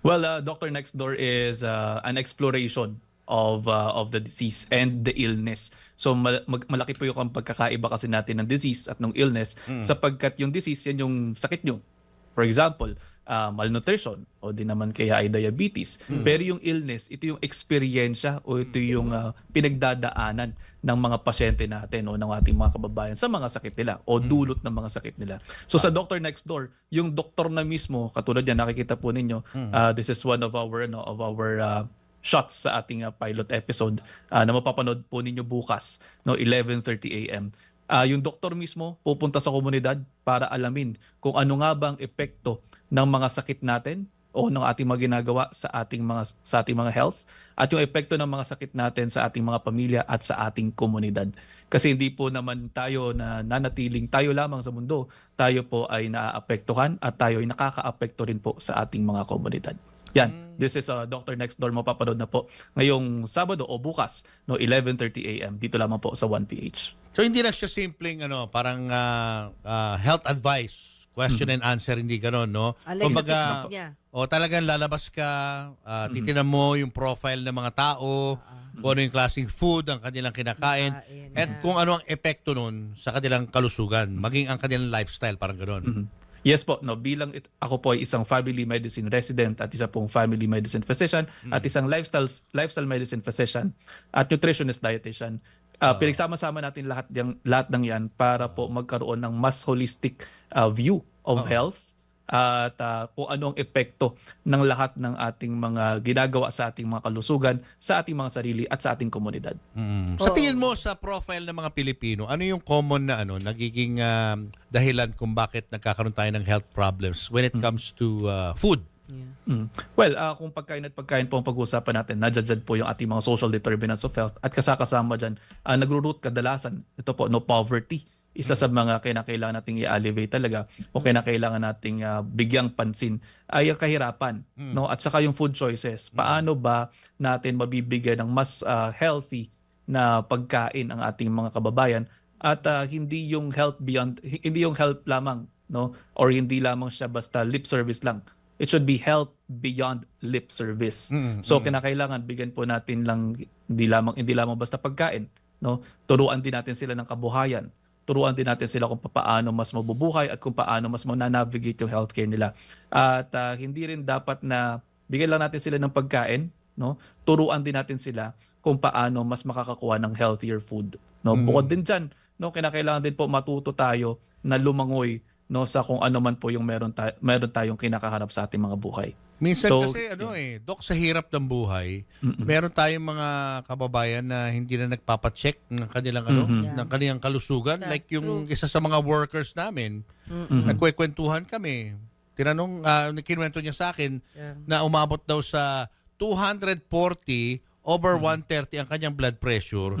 Well, uh, Dr. Next Door is uh, an exploration of uh, of the disease and the illness. So mal- mag- malaki po yung pagkakaiba kasi natin ng disease at ng illness sapagkat yung disease yan yung sakit nyo. For example, uh, malnutrition o di naman kaya ay diabetes. Pero yung illness, ito yung experiensya o ito yung uh, pinagdadaanan ng mga pasyente natin o ng ating mga kababayan sa mga sakit nila o dulot ng mga sakit nila. So sa Doctor Next Door, yung doktor na mismo, katulad yan, nakikita po ninyo, uh, this is one of our, ano, of our uh, shots sa ating uh, pilot episode uh, na mapapanood po ninyo bukas, no, 11.30 a.m. Ah, yung doktor mismo pupunta sa komunidad para alamin kung ano nga bang epekto ng mga sakit natin o ng ating mga ginagawa sa ating mga sa ating mga health at yung epekto ng mga sakit natin sa ating mga pamilya at sa ating komunidad. Kasi hindi po naman tayo na nanatiling tayo lamang sa mundo, tayo po ay naaapektuhan at tayo ay nakakaapekto rin po sa ating mga komunidad. Yan, this is uh, Dr. Next Door mapapanood na po ngayong Sabado o bukas no 11:30 AM dito lamang po sa 1PH. So hindi lang siya simpleng ano, parang ah, ah, health advice, question and answer, hindi gano'n, no? Technique niya. o talagang lalabas ka, ah, titinan mo yung profile ng mga tao, kung ano yung klaseng food ang kanilang kinakain, Kinakain, at yeah. kung ano ang epekto nun sa kanilang kalusugan, maging ang kanilang lifestyle, parang gano'n. Yes po, no, bilang it, ako po ay isang family medicine resident at isa pong family medicine physician at isang lifestyle lifestyle medicine physician at nutritionist dietitian. Uh, Pinagsama-sama natin lahat yang lahat ng 'yan para po magkaroon ng mas holistic uh, view of health at uh, kung ano ang epekto ng lahat ng ating mga ginagawa sa ating mga kalusugan, sa ating mga sarili at sa ating komunidad. Mm. Sa tingin mo sa profile ng mga Pilipino, ano yung common na ano nagiging um, dahilan kung bakit nagkakaroon tayo ng health problems when it comes to uh, food? Mm. Well, ah, kung pagkain at pagkain po ang pag-uusapan natin, nadyan dyan po yung ating mga social determinants of health at kasakasama dyan, uh, nagro-root kadalasan, ito po, no poverty. Isa sa mga kinakailangan nating i-alleviate talaga o kinakailangan nating ah, bigyang pansin ay ang kahirapan. No? At saka yung food choices. Paano ba natin mabibigyan ng mas ah, healthy na pagkain ang ating mga kababayan? At ah, hindi yung health beyond hindi yung health lamang no? Or hindi lamang siya basta lip service lang. It should be health beyond lip service. Mm, so kinakailangan bigyan po natin lang hindi lamang hindi lamang basta pagkain no? Turuan din natin sila ng kabuhayan turuan din natin sila kung paano mas mabubuhay at kung paano mas ma-navigate yung healthcare nila. At ah, hindi rin dapat na bigyan lang natin sila ng pagkain no? Turuan din natin sila kung paano mas makakakuha ng healthier food no? Bukod din diyan no? Kinakailangan din po matuto tayo na lumangoy no sa kung ano man po yung meron tayo meron tayong kinakaharap sa ating mga buhay Minsan So, kasi ano eh, dok sa hirap ng buhay, meron tayong mga kababayan na hindi na nagpapa-check ng kanilang ano, Yeah. ng kanilang kalusugan Yeah, like yung isa sa mga workers namin. Nagkwekwentuhan kami. Tinanong uh, kinuwento niya sa akin Yeah. na umabot daw sa 240 over 130 ang kanyang blood pressure.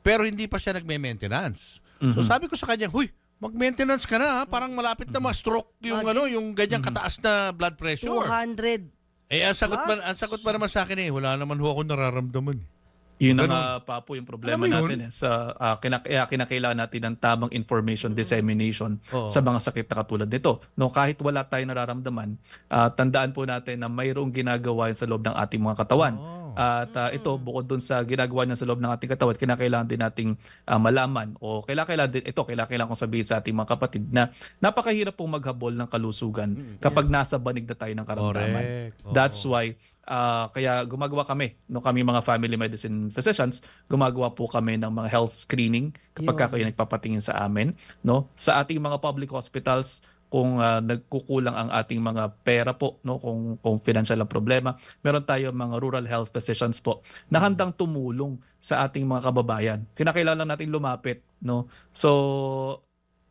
Pero hindi pa siya nagme-maintenance. So sabi ko sa kanya, "Huy, mag-maintenance ka na ha. Parang malapit na ma-stroke yung ano, yung ganyang kataas na blood pressure." 200. Eh, ang sagot, pa, Plus. ang sagot pa naman sa akin eh, wala naman ho ako nararamdaman. eh. Yun ang Ganun. uh, pa po yung problema Alam mo yun? natin eh. Sa uh, kinak- kaya kinakailangan natin ng tamang information dissemination Oo. sa mga sakit na katulad nito. No, kahit wala tayong nararamdaman, ah, tandaan po natin na mayroong ginagawa yun sa loob ng ating mga katawan. Oo. At ah, ito bukod dun sa ginagawa niya sa loob ng ating katawan, kinakailangan din nating ah, malaman o kailangan din ito kailangan kong sabihin sa ating mga kapatid na napakahirap pong maghabol ng kalusugan kapag nasa banig na tayo ng karamdaman. Correct. That's why ah, kaya gumagawa kami, no kami mga family medicine physicians, gumagawa po kami ng mga health screening kapag ka kayo nagpapatingin sa amin, no? Sa ating mga public hospitals kung ah, nagkukulang ang ating mga pera po, no, kung kung financial ang problema, meron tayo mga rural health physicians po na handang tumulong sa ating mga kababayan. Kinakailangan lang natin lumapit, no? So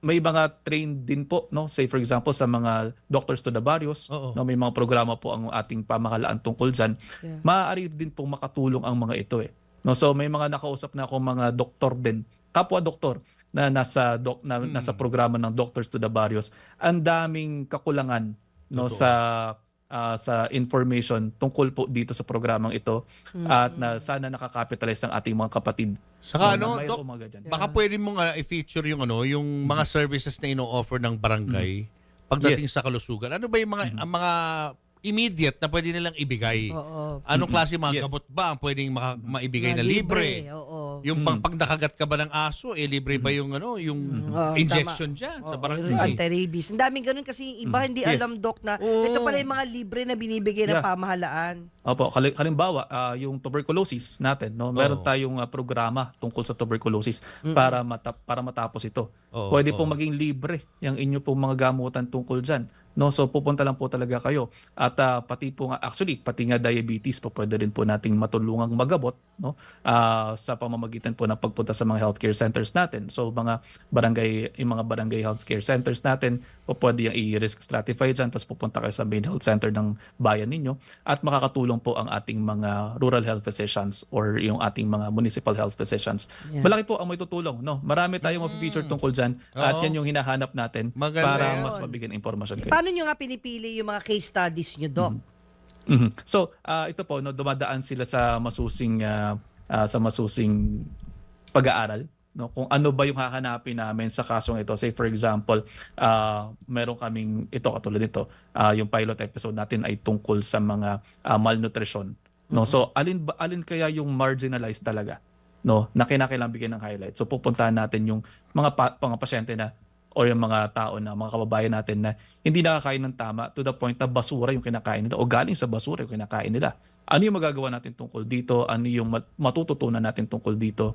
may mga trained din po no say for example sa mga doctors to the barrios Oo. no may mga programa po ang ating pamahalaan tungkol diyan Yeah. maaari din pong makatulong ang mga ito eh no so may mga nakausap na ako mga doktor din kapwa doktor na nasa doc, na, Mm. nasa programa ng doctors to the barrios ang daming kakulangan no Totoo. sa ah, sa information tungkol po dito sa programang ito at na sana nakakapitalize ang ating mga kapatid Saka no, ano, na mayroong Dok, mga ganyan. baka pwede mong ah, i-feature yung ano, yung mga services na ino-offer ng barangay pagdating Yes. sa kalusugan. Ano ba yung mga ang mga immediate na pwede nilang ibigay. Oo. Anong klase mga Yes. gamot ba ang pwedeng maka- maibigay Na na libre? Oo. Yung pag, pag nakagat ka ba ng aso, eh libre ba yung ano, yung Oo, injection diyan sa Oo, barangay? yung Anti-rabies. Ang daming ganun kasi iba hindi Yes. alam, Doc, na Oo. ito pala yung mga libre na binibigay ng Yeah. pamahalaan. Opo, kali- halimbawa, ah, yung tuberculosis natin, no? Meron Oo. tayong ah, programa tungkol sa tuberculosis para mata- para matapos ito. Oo, Pwede oo. pong maging libre yung inyo pong mga gamutan tungkol diyan. No, so pupunta lang po talaga kayo. At ah, pati po nga actually pati nga diabetes po pwede rin po nating matulungang magabot, no? Ah, sa pamamagitan po ng pagpunta sa mga healthcare centers natin. So mga barangay yung mga barangay healthcare centers natin, po pwede yung i-risk stratify diyan tapos pupunta kayo sa main health center ng bayan ninyo at makakatulong po ang ating mga rural health physicians or yung ating mga municipal health physicians. Yeah. Malaki po ang may tutulong, no? Marami tayong ma-feature tungkol diyan at Oo. yan yung hinahanap natin Maganda para yun. mas mabigyan impormasyon kayo. Paano nyo nga pinipili yung mga case studies nyo, Doc? Mhm. So, ah, ito po no dumadaan sila sa masusing ah, ah, sa masusing pag-aaral no kung ano ba yung hahanapin namin sa kasong ito. Say for example, ah meron kaming ito katulad nito, ah, yung pilot episode natin ay tungkol sa mga ah, malnutrition. No, so alin ba, alin kaya yung marginalized talaga? No, na kinakailangan bigyan ng highlight. So pupuntahan natin yung mga pa, mga pasyente na o yung mga tao na mga kababayan natin na hindi nakakain ng tama to the point na basura yung kinakain nila o galing sa basura yung kinakain nila. Ano yung magagawa natin tungkol dito? Ano yung mat- matututunan natin tungkol dito?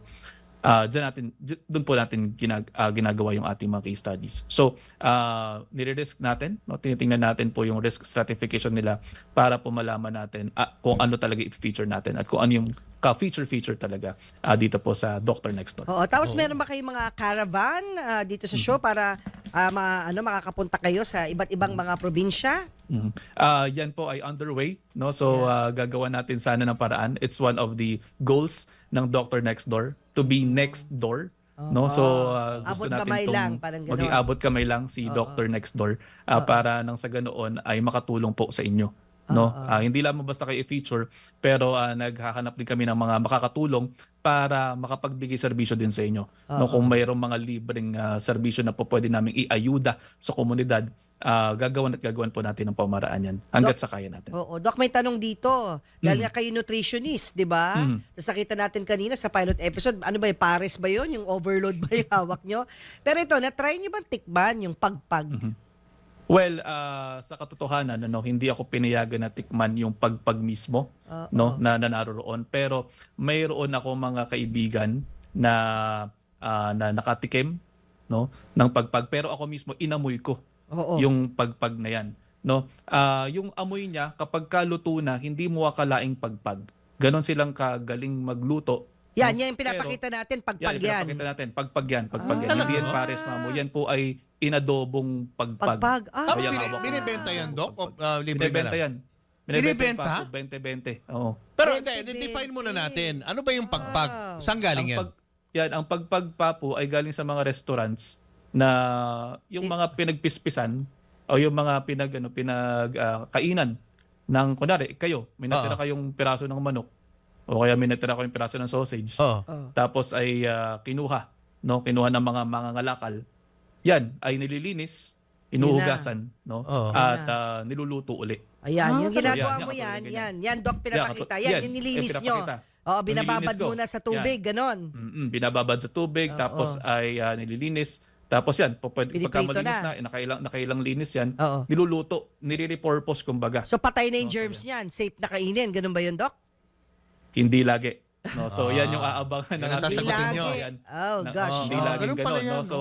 Ah, diyan natin doon po natin ginag, ah, ginagawa yung ating mga case studies. So, uh, nire-risk natin, no? tinitingnan natin po yung risk stratification nila para po malaman natin ah, kung ano talaga i-feature natin at kung ano yung ka-feature-feature talaga ah, dito po sa Dr. Next Door. Oo. Tapos meron ba kayong mga caravan ah, dito sa show para ah, ma- ano, makakapunta kayo sa iba't ibang mga probinsya? Mhm. Ah, yan po ay underway, no? So ah, gagawa natin sana ng paraan. It's one of the goals ng Dr. Next Door to be next door. No, so ah, gusto Abot natin kamay tong lang, parang ganon. maging abot kamay lang si Dr. Next Door ah, para nang sa ganoon ay makatulong po sa inyo. No, Ah, hindi lamang basta kayo i-feature pero ah, naghahanap din kami ng mga makakatulong para makapagbigay serbisyo din sa inyo. No, kung mayroong mga libreng ah, serbisyo na po pwede naming iayuda sa komunidad, ah, gagawan at gagawan po natin ng pamaraan yan hanggat sa kaya natin. Oo. Doc, may tanong dito. Dahil nga kayo nutritionist, di ba? Mm. Tapos nakita natin kanina sa pilot episode, ano ba yung pares ba yun? Yung overload ba yung hawak nyo? Pero ito, na-try nyo bang tikman yung pagpag? Well, ah, sa katotohanan, ano, hindi ako pinayagan na tikman yung pagpag mismo, Oo. no, na, na naroon. Pero mayroon ako mga kaibigan na ah, na nakatikim, no, ng pagpag. Pero ako mismo inamoy ko Oo. yung pagpag na yan, no. Ah, yung amoy niya kapag kaluto na, hindi mo akalaing pagpag. Ganon silang kagaling magluto. Yan, no? yan yung pinapakita natin, Yan, pagpag yan. ipinapakita natin. Pagpag yan. Pagpag yan. Ah. Hindi yan pares, mamo. Yan po ay inadobong pagpag. Pagpag. Ah, Tapos Kaya bini- hawak ko. binibenta yan, Doc? O ah, libre ka Binibenta lang? yan. Binibenta? pa po, 20-20. Oo. Pero 20, hindi, define muna 20. natin. Ano ba yung pagpag? Wow. Saan galing ang yan? pag, yan, ang pagpag pa po ay galing sa mga restaurants na yung mga pinagpispisan o yung mga pinag ano pinag ah, kainan ng kunwari kayo may natira Oo. kayong piraso ng manok o kaya may natira kayong piraso ng sausage Oo. Oo. tapos ay ah, kinuha no kinuha ng mga mga ngalakal yan ay nililinis inuhugasan no Oo. at ah, niluluto uli Ayan, Ah, yung talaga? ginagawa Yan, mo yan, yan, yan, yan, Doc, pinapakita. Yan, Yan, yung nilinis eh, nyo. pinapakita. Oo, binababad ko. muna sa tubig, ganon. Mm-mm, binababad sa tubig, Oo. tapos ay ah, nililinis. Tapos yan, pwede, pagka malinis na. na, nakailang, nakailang linis yan, Oo. niluluto, nire-repurpose kumbaga. So, patay na yung germs niyan. Safe na kainin. Ganun ba yun, Doc? Hindi lagi. No, so Ah. yan yung aabangan ng Yan ang ating sasagutin mga nyo. kababayan. Oh, Na- gosh. oh, hindi Ah, laging ganun pala ganun, yan, no? So,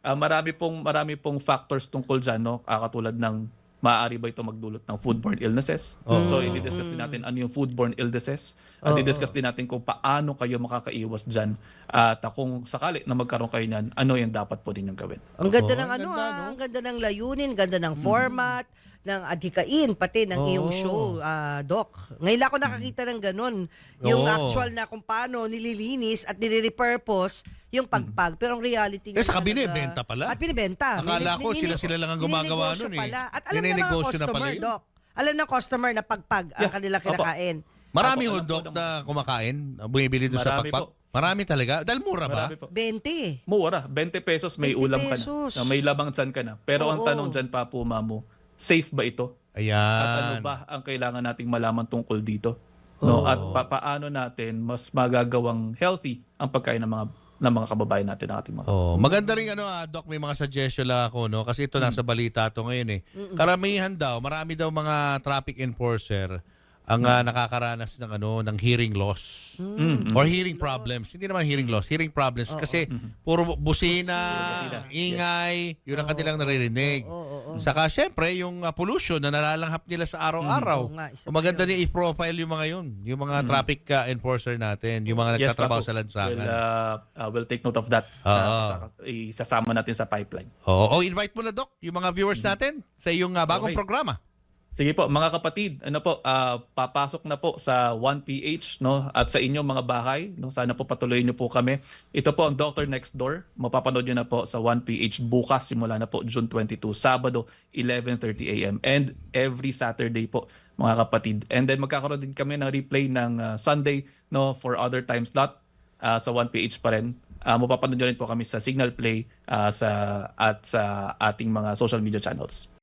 ah, marami pong marami pong factors tungkol diyan, no? Ah, katulad ng maaari ba ito magdulot ng foodborne illnesses? Oo. So, i-discuss din natin ano yung foodborne illnesses. At Oo. i-discuss din natin kung paano kayo makakaiwas diyan. At ah, kung sakali na magkaroon kayo niyan, ano yung dapat po ninyong gawin? Ang ganda Oo, ng ang ano ganda, ah, no? ang ganda ng layunin, ganda ng format, ng adhikain, pati ng Oo. iyong show, ah, Doc. Ngayon lang ako nakakita ng ganun. Yung Oo. actual na kung paano nililinis at nire-repurpose yung pagpag. Pero ang reality Eh, saka talaga- binibenta pala. At binibenta. Akala ko Nini- sila-sila lang ang gumagawa nininegosyo nun eh. pala. At alam ng mga Nininegosyo na pala customer, yun. Doc. Alam ng customer na pagpag ang Yeah. kanilang Opo. kinakain. Marami Apo, ho, alam ko Doc, naman. na kumakain, bumibili doon sa Marami pagpag. po. Marami talaga. Dahil mura ba? Marami po. 20. Mura, 20 pesos may 20 ulam ka pesos. na. na. May labang tiyan ka na. Pero ang Oo. tanong dyan pa po, mamo, safe ba ito? Ayan. At ano ba ang kailangan nating malaman tungkol dito? No, at pa- paano natin mas magagawang healthy ang pagkain ng mga ng mga kababayan natin ng ating mga. Oh, maganda rin ano ah, Doc, may mga suggestion lang ako no kasi ito nasa balita to ngayon eh. Karamihan daw, marami daw mga traffic enforcer ang ah, nakakaranas ng ano ng hearing loss Mm. or hearing problems. Hindi naman hearing loss, hearing problems kasi puro busina, ingay, yun ang kanilang naririnig. Saka syempre yung ah, pollution na nalalanghap nila sa araw-araw. Oo nga, isa maganda din i-profile yung mga yun, yung mga traffic ah, enforcer natin, yung mga nagtatrabaho Papo. sa lansangan. We'll, uh, uh, we'll take note of that. Oo. Uh, sa- isasama natin sa pipeline. Oo, oh, invite mo na Doc, yung mga viewers natin sa iyong ah, bagong Okay. programa. Sige po, mga kapatid, ano po, ah, papasok na po sa 1PH no at sa inyong mga bahay, no. Sana po patuloy niyo po kami. Ito po ang Doctor Next Door. Mapapanood niyo na po sa 1PH bukas simula na po June 22, Sabado 11:30 AM and every Saturday po mga kapatid. And then magkakaroon din kami ng replay ng ah, Sunday no for other time slot ah, sa 1PH pa rin. Ah, mapapanood niyo rin po kami sa Signal Play ah, sa at sa ating mga social media channels.